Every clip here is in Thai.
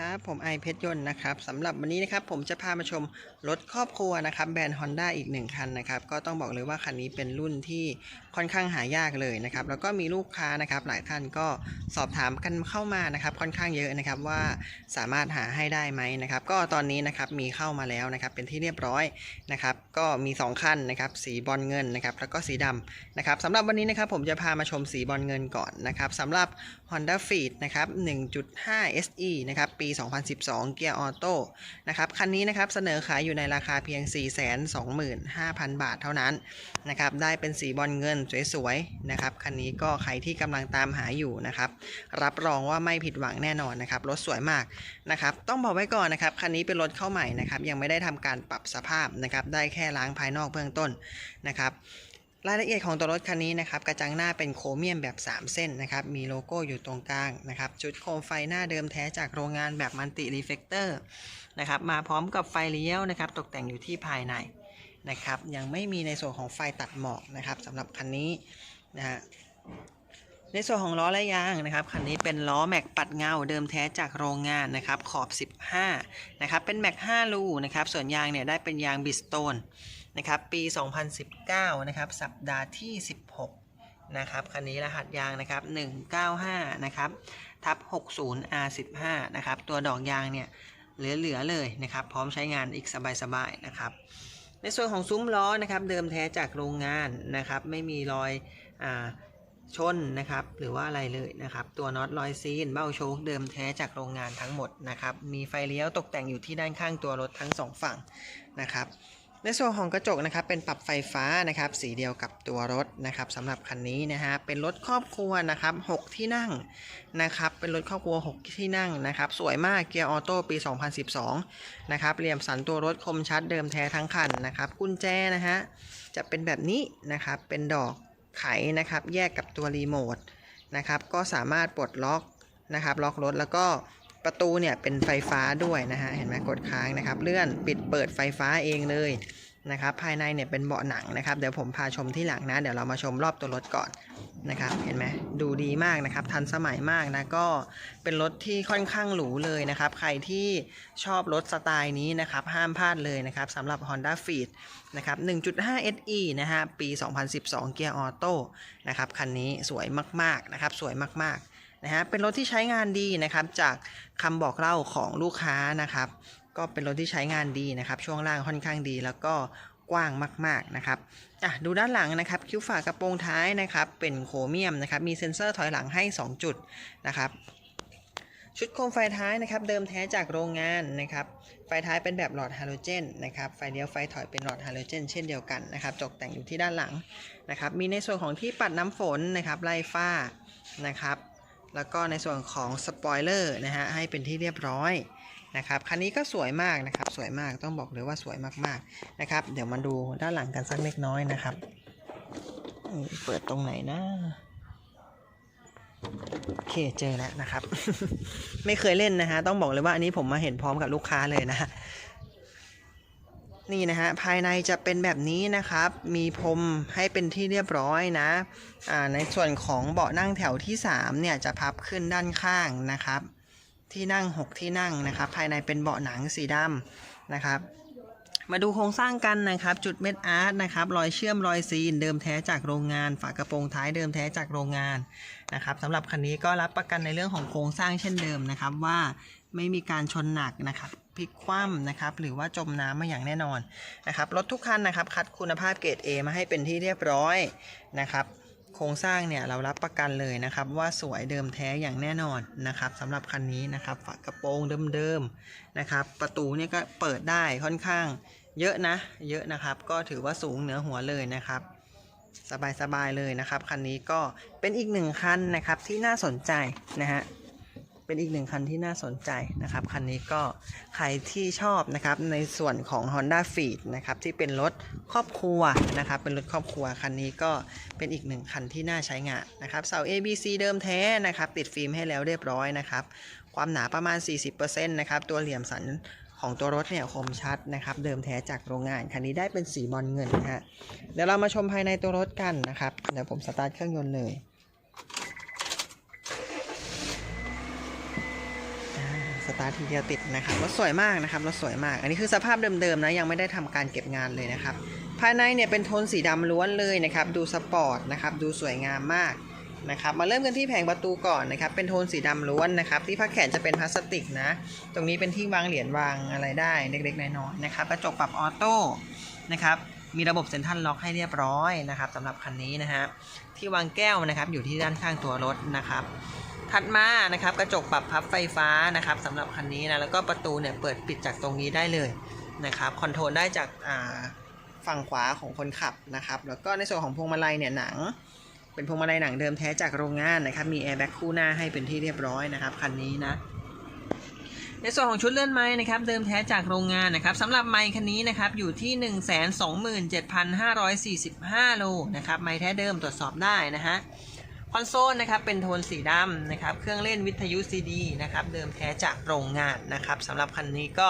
ครับ ผมไอเพชรยนต์นะครับสำหรับวันนี้นะครับผมจะพามาชมรถครอบครัวนะครับแบรนด์ Honda อีกหนึ่งคันนะครับ ก็ต้องบอกเลยว่าคันนี้เป็นรุ่นที่ค่อนข้างหายากเลยนะครับ แล้วก็มีลูกค้านะครับหลายท่านก็สอบถามกันเข้ามานะครับ ค่อนข้างเยอะนะครับว่าสามารถหาให้ได้ไหมนะครับ ก็ตอนนี้นะครับมีเข้ามาแล้วนะครับ เป็นที่เรียบร้อยนะครับ ก็มี2คันนะครับ สีบอลเงินนะครับ แล้วก็สีดำนะครับสำหรับวันนี้นะครับผมจะพามาชมสีบอลเงินก่อนนะครับสำหรับ Honda Fit นะครับ 1.5 SE นะครับ ปี 2012 เกียร์ออโต้นะครับ คันนี้นะครับเสนอขายอยู่ในราคาเพียง 425,000 บาทเท่านั้นนะครับ ได้เป็นสีบอลเงินสวยๆนะครับคันนี้ก็ใครที่กำลังตามหาอยู่นะครับรับรองว่าไม่ผิดหวังแน่นอนนะครับรถสวยมากนะครับต้องบอกไว้ก่อนนะครับคันนี้เป็นรถเข้าใหม่นะครับยังไม่ได้ทำการปรับสภาพนะครับได้แค่ล้างภายนอกเบื้องต้นนะครับรายละเอียดของตัวรถคันนี้นะครับกระจังหน้าเป็นโครเมียมแบบ 3 เส้นนะครับมีโลโก้อยู่ตรงกลางนะครับชุดโคมไฟหน้าเดิมแท้จากโรงงานแบบมัลติรีเฟกเตอร์นะครับมาพร้อมกับไฟเลี้ยวนะครับตกแต่งอยู่ที่ภายใน นะครับ ยังไม่มีในส่วนของไฟตัดหมอกนะครับสำหรับคันนี้นะฮะในส่วนของล้อและยางนะครับคันนี้เป็นล้อแม็กปัดเงาเดิมแท้จากโรงงานนะครับขอบ 15นะครับเป็นแม็ก5รูนะครับส่วนยางเนี่ยได้เป็นยางบิสโตนนะครับปี 2019นะครับสัปดาห์ที่ 16นะครับคันนี้รหัสยางนะครับ195นะครับทับ 60 R15 นะครับตัวดอกยางเนี่ยเหลือๆเลยนะครับพร้อมใช้งานอีกสบายๆนะครับ ในส่วนของซุ้มล้อนะครับเดิมแท้จากโรงงานนะครับไม่มีรอยอ่าชนนะครับหรือว่าอะไรเลยนะครับตัวน็อตรอยซีนเบ้าโชคเดิมแท้จากโรงงานทั้งหมดนะครับมีไฟเลี้ยวตกแต่งอยู่ที่ด้านข้างตัวรถทั้งสองฝั่งนะครับ ในส่วนของกระจกนะครับเป็นปรับไฟฟ้านะครับสีเดียวกับตัวรถนะครับสำหรับคันนี้นะฮะเป็นรถครอบครัวนะครับ6ที่นั่งนะครับเป็นรถครอบครัว 6 ที่นั่งนะครับสวยมากเกียร์ออโต้ปี 2012นะครับเหลี่ยมสันตัวรถคมชัดเดิมแท้ทั้งคันนะครับกุญแจนะฮะจะเป็นแบบนี้นะครับเป็นดอกไขนะครับแยกกับตัวรีโมทนะครับก็สามารถปลดล็อกนะครับล็อกรถแล้วก็ ประตูเนี่ยเป็นไฟฟ้าด้วยนะฮะเห็นไหมกดค้างนะครับ เลื่อนปิดเปิดไฟฟ้าเองเลยนะครับ ภายในเนี่ยเป็นเบาะหนังนะครับ เดี๋ยวผมพาชมที่หลังนะ เดี๋ยวเรามาชมรอบตัวรถก่อนนะครับ เห็นไหมดูดีมากนะครับ ทันสมัยมากนะ ก็เป็นรถที่ค่อนข้างหรูเลยนะครับ ใครที่ชอบรถสไตล์นี้นะครับ ห้ามพลาดเลยนะครับสำหรับ Honda Fit นะครับ 1.5 SE นะฮะ ปี 2012 เกียร์ออโต้นะครับ คันนี้สวยมากๆนะครับ สวยมากๆ นะฮะเป็นรถที่ใช้งานดีนะครับจากคำบอกเล่าของลูกค้านะครับ ก็เป็นรถที่ใช้งานดีนะครับ ช่วงล่างค่อนข้างดีแล้วก็กว้างมากๆนะครับอะดูด้านหลังนะครับคิ้วฝากระโปรงท้ายนะครับ เป็นโครเมียมนะครับมีเซ็นเซอร์ถอยหลังให้ 2 จุดนะครับชุดโคมไฟท้ายนะครับเดิมแท้จากโรงงานนะครับไฟท้ายเป็นแบบหลอดฮาโลเจนนะครับไฟเลี้ยวไฟถอยเป็นหลอดฮาโลเจนเช่นเดียวกันนะครับตกแต่งอยู่ที่ด้านหลังนะครับมีในส่วนของที่ปัดน้ำฝนนะครับไล่ฝ้านะครับ แล้วก็ในส่วนของสปอยเลอร์นะฮะให้เป็นที่เรียบร้อยนะครับคันนี้ก็สวยมากนะครับสวยมากต้องบอกเลยว่าสวยมากๆนะครับ เดี๋ยวมาดูด้านหลังกันสักเล็กน้อยนะครับ เปิดตรงไหนนะโอเคเจอแล้วนะครับ ไม่เคยเล่นนะฮะต้องบอกเลยว่าอันนี้ผมมาเห็นพร้อมกับลูกค้าเลยนะ นี่นะฮะภายในจะเป็นแบบนี้นะครับ มีพรมให้เป็นที่เรียบร้อยนะอ่าในส่วนของเบาะนั่งแถวที่3เนี่ยจะพับขึ้นด้านข้างนะครับ ที่นั่ง 6 ที่นั่งนะครับ ภายในเป็นเบาะหนังสีดำนะครับมาดูโครงสร้างกันนะครับ จุดเม็ดอาร์ตนะครับรอยเชื่อมรอยซีนเดิมแท้จากโรงงาน ฝากระโปรงท้ายเดิมแท้จากโรงงานนะครับสำหรับคันนี้ก็รับประกันในเรื่องของโครงสร้างเช่นเดิมนะครับว่า ไม่มีการชนหนักนะครับพลิกคว่ำนะครับ หรือว่าจมน้ำมาอย่างแน่นอนนะครับ รถทุกคันนะครับ คัดคุณภาพเกรด A มาให้เป็นที่เรียบร้อยนะครับ โครงสร้างเนี่ยเรารับประกันเลยนะครับ ว่าสวยเดิมแท้อย่างแน่นอนนะครับสำหรับคันนี้นะครับ ฝากระโปรงเดิมๆนะครับ ประตูเนี่ยก็เปิดได้ค่อนข้างเยอะนะ เยอะนะครับ ก็ถือว่าสูงเหนือหัวเลยนะครับสบายๆเลยนะครับ คันนี้ก็เป็นอีกหนึ่งคันนะครับที่น่าสนใจนะฮะ เป็นอีกหนึ่งคันที่น่าสนใจนะครับ คันนี้ก็ใครที่ชอบนะครับในส่วนของ Honda f e e d นะครับที่เป็นรถครอบครัวนะครับ เป็นรถครอบครัวคันนี้ก็เป็นอีกหนึ่งคันที่น่าใช้งานนะครับเสา ABC เดิมแท้นะครับ ติดฟิล์มให้แล้วเรียบร้อยนะครับ ความหนาประมาณ 40%นะครับตัวเหลี่ยมสันของตัวรถเนี่ยคมชัดนะครับ เดิมแท้จากโรงงาน คันนี้ได้เป็นสีบอลเงินนะฮะเดี๋ยวเรามาชมภายในตัวรถกันนะครับ เดี๋ยวผมสตาร์ทเครื่องยนต์เลยอ่าส ตาร์ททีเดียวติดนะครับรถสวยมากนะครับรถสวยมาก อันนี้คือสภาพเดิมๆนะยังไม่ได้ทำการเก็บงานเลยนะครับ ภายในเนี่ยเป็นโทนสีดำล้วนเลยนะครับ ดูสปอร์ตนะครับดูสวยงามมากนะครับมาเริ่มกันที่แผงประตูก่อนนะครับ เป็นโทนสีดำล้วนนะครับ ที่พักแขนจะเป็นพลาสติกนะ ตรงนี้เป็นที่วางเหรียญวางอะไรได้เล็กๆน้อยๆนะครับกระจกปรับออโต้นะครับมีระบบเซ็นทรัลล็อกให้เรียบร้อยนะครับสำหรับคันนี้นะฮะที่วางแก้วนะครับอยู่ที่ด้านข้างตัวรถนะครับ ถัดมานะครับกระจกปรับพับไฟฟ้านะครับสำหรับคันนี้นะแล้วก็ประตูเนี่ยเปิดปิดจากตรงนี้ได้เลยนะครับคอนโทรลได้จากฝั่งขวาของคนขับนะครับแล้วก็ในส่วนของพวงมาลัยเนี่ยหนัง เป็นพวงมาลัยหนังเดิมแท้จากโรงงานนะครับมีแอร์แบ็กคู่หน้าให้เป็นที่เรียบร้อยนะครับคันนี้นะในส่วนของชุดเลื่อนไม้นะครับเดิมแท้จากโรงงานนะครับสำหรับไม้คันนี้นะครับอยู่ที่ 127,545 โลนะครับไม้แท้เดิมตรวจสอบได้นะฮะ คอนโซลนะครับเป็นโทนสีดำนะครับเครื่องเล่นวิทยุ CD นะครับเดิมแท้จากโรงงานนะครับสำหรับคันนี้ก็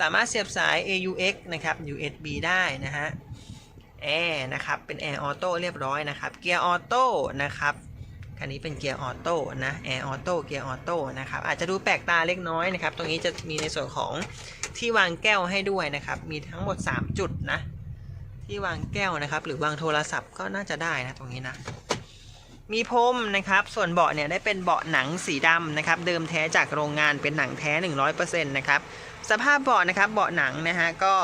สามารถเสียบสาย AUX นะครับ USB ได้นะฮะแอร์นะครับเป็นแอร์ออโต้เรียบร้อยนะครับเกียร์ออโต้นะครับคันนี้เป็นเกียร์ออโต้นะแอร์ออโต้เกียร์ออโต้นะครับอาจจะดูแปลกตาเล็กน้อยนะครับตรงนี้จะมีในส่วนของที่วางแก้วให้ด้วยนะครับมีทั้งหมด 3 จุดนะที่วางแก้วนะครับหรือวางโทรศัพท์ก็น่าจะได้นะตรงนี้นะ มีพรมนะครับ ส่วนเบาะเนี่ยได้เป็นเบาะหนังสีดำนะครับ เดิมแท้จากโรงงานเป็นหนังแท้ 100%นะครับ สภาพเบาะนะครับ เบาะหนังนะฮะ ก็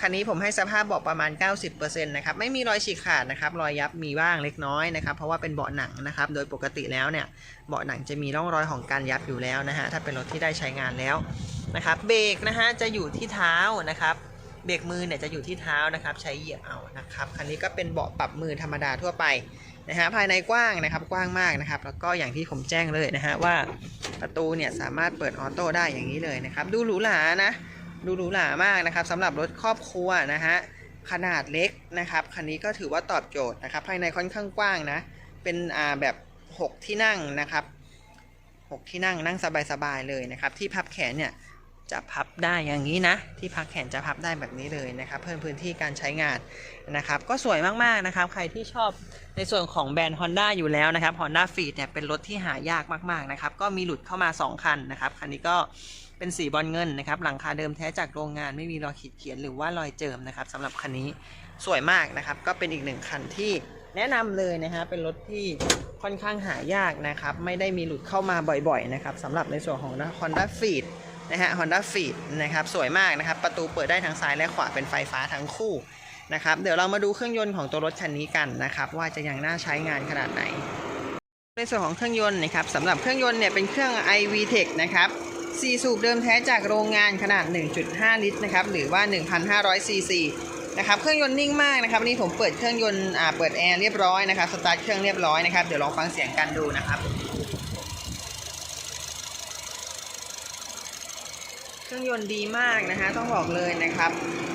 คันนี้ผมให้สภาพเบาะประมาณ 90%นะครับ ไม่มีรอยฉีกขาดนะครับ รอยยับมีบ้างเล็กน้อยนะครับ เพราะว่าเป็นเบาะหนังนะครับ โดยปกติแล้วเนี่ย เบาะหนังจะมีร่องรอยของการยับอยู่แล้วนะฮะ ถ้าเป็นรถที่ได้ใช้งานแล้วนะครับ เบรกนะฮะ จะอยู่ที่เท้านะครับเบรกมือเนี่ยจะอยู่ที่เท้านะครับ ใช้เหยียบเอานะครับคันนี้ก็เป็นเบาะปรับมือธรรมดาทั่วไป นะฮะภายในกว้างนะครับกว้างมากนะครับ แล้วก็อย่างที่ผมแจ้งเลยนะฮะว่าประตูเนี่ยสามารถเปิดออโต้ได้อย่างนี้เลยนะครับ ดูหรูหรานะ ดูหรูหรามากนะครับสำหรับรถครอบครัวนะฮะขนาดเล็กนะครับคันนี้ก็ถือว่าตอบโจทย์นะครับ ภายในค่อนข้างกว้างนะ เป็นอ่าแบบ 6 ที่นั่งนะครับ 6 ที่นั่งนั่งสบายๆเลยนะครับ ที่พับแขนเนี่ย จะพับได้อย่างนี้นะ ที่พับแขนจะพับได้แบบนี้เลยนะครับ เพิ่มพื้นที่การใช้งานนะครับ ก็สวยมากๆนะครับ ใครที่ชอบในส่วนของแบรนด์ Honda อยู่แล้วนะครับ Honda f e e d เนี่ยเป็นรถที่หายากมากๆนะครับ ก็มีหลุดเข้ามา 2 คันนะครับ คันนี้ก็เป็นสีบอลเงินนะครับ หลังคาเดิมแท้จากโรงงานไม่มีรอยขีดเขียนหรือว่ารอยเจิมนะครับสำหรับคันนี้สวยมากนะครับ ก็เป็นอีกหนึ่งคันที่แนะนำเลยนะฮะเป็นรถที่ค่อนข้างหายากนะครับ ไม่ได้มีหลุดเข้ามาบ่อยๆนะครับสำหรับในส่วนของ Honda f e e d นะฮะ Honda f e e d นะครับ สวยมากนะครับ ประตูเปิดได้ทั้งซ้ายและขวาเป็นไฟฟ้าทั้งคู่นะครับ เดี๋ยวเรามาดูเครื่องยนต์ของตัวรถคันนี้กันนะครับ ว่าจะยังน่าใช้งานขนาดไหน ในส่วนของเครื่องยนต์นะครับสำหรับเครื่องยนต์เนี่ยเป็นเครื่อง iVTEC นะครับ4สูบเดิมแท้จากโรงงานขนาด 1.5 ลิตรนะครับ หรือว่า 1,500 ซีซีนะครับ เครื่องยนต์นิ่งมากนะครับนนี่ผมเปิดเครื่องยนต์ อ่า เปิดแอร์เรียบร้อยนะครับ สตาร์ทเครื่องเรียบร้อยนะครับ เดี๋ยวลองฟังเสียงกันดูนะครับ เครื่องยนต์ดีมากนะคะ ต้องบอกเลยนะครับ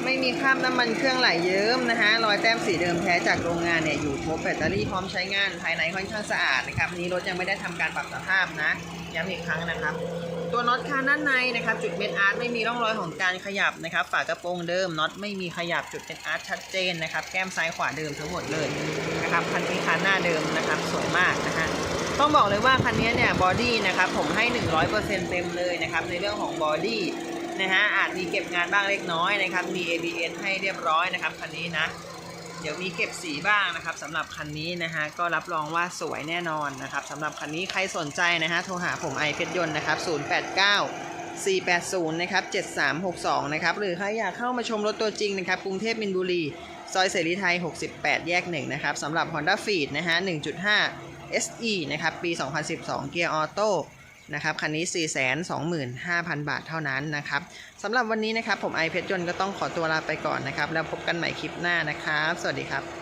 ไม่มีคราบน้ำมันเครื่องไหลเยิ้มนะคะรอยแต้มสีเดิมแท้จากโรงงานเนี่ยอยู่ครบแบตเตอรี่พร้อมใช้งานภายในค่อนข้างสะอาดนะครับนี้รถยังไม่ได้ทำการปรับสภาพนะย้ำอีกครั้งนะครับ ตัวน็อตคานด้านในนะครับ จุดเม็ดอาร์ตไม่มีร่องรอยของการขยับนะครับ ฝากระโปรงเดิมน็อตไม่มีขยับจุดเม็ดอาร์ตชัดเจนนะครับ แก้มซ้ายขวาเดิมทั้งหมดเลยนะครับคันนี้คานหน้าเดิมนะครับ สวยมากนะฮะ ต้องบอกเลยว่าคันนี้เนี่ยบอดี้นะครับผมให้ 100%เต็มเลยนะครับในเรื่องของบอดี้นะฮะอาจมีเก็บงานบ้างเล็กน้อยนะครับมี ABS ให้เรียบร้อยนะครับคันนี้นะเดี๋ยวมีเก็บสีบ้างนะครับสำหรับคันนี้นะฮะก็รับรองว่าสวยแน่นอนนะครับสำหรับคันนี้ใครสนใจนะฮะโทรหาผมไอเพชรยนต์นะครับ 089 480นะครับ7362นะครับหรือใครอยากเข้ามาชมรถตัวจริงนะครับกรุงเทพมินบุรี ซอยเสรีไทย 68 แยก 1 นะครับสำหรับ Honda f e e d นะฮะ1.5 SE นะครับปี 2012 เกียร์ออโต้นะครับคันนี้ 425,000 บาทเท่านั้นนะครับสำหรับวันนี้นะครับผมไอเพชรยนต์ก็ต้องขอตัวลาไปก่อนนะครับ แล้วพบกันใหม่คลิปหน้านะครับ สวัสดีครับ